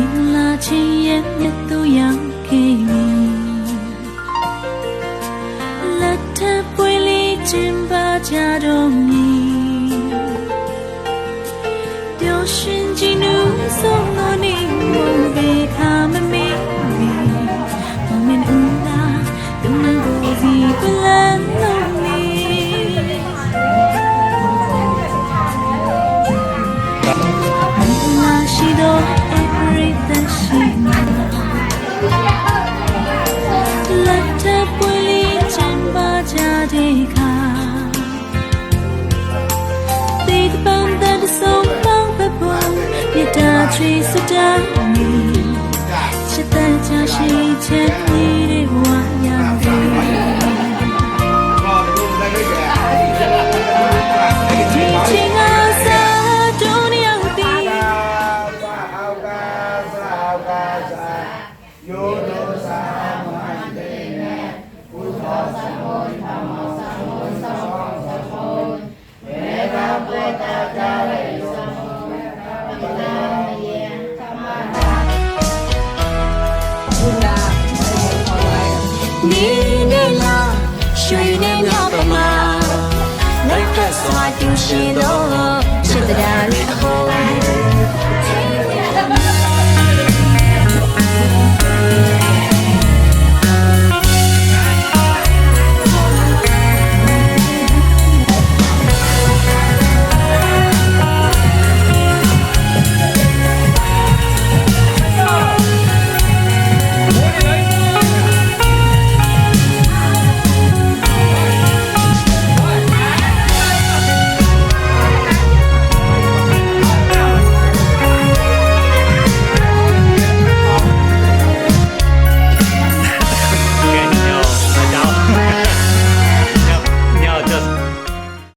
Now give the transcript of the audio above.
င်္ဂလာချင်းရဲ့မြတ်သူရောက်ခဲ့ပြီလက်ထပ်ပွေလေးကျင်းပါကြတော့မည်ပျော်ရွှင်ကြည်နူးဆုံး မြတ်တာချီစတာနေချစ်တဲ့ 你နဲ့လားရွှေနဲ့မြောက်ပမာလိုက်ကစွာကျူရှင်တော့ချစ်တရားရဲ့အဟော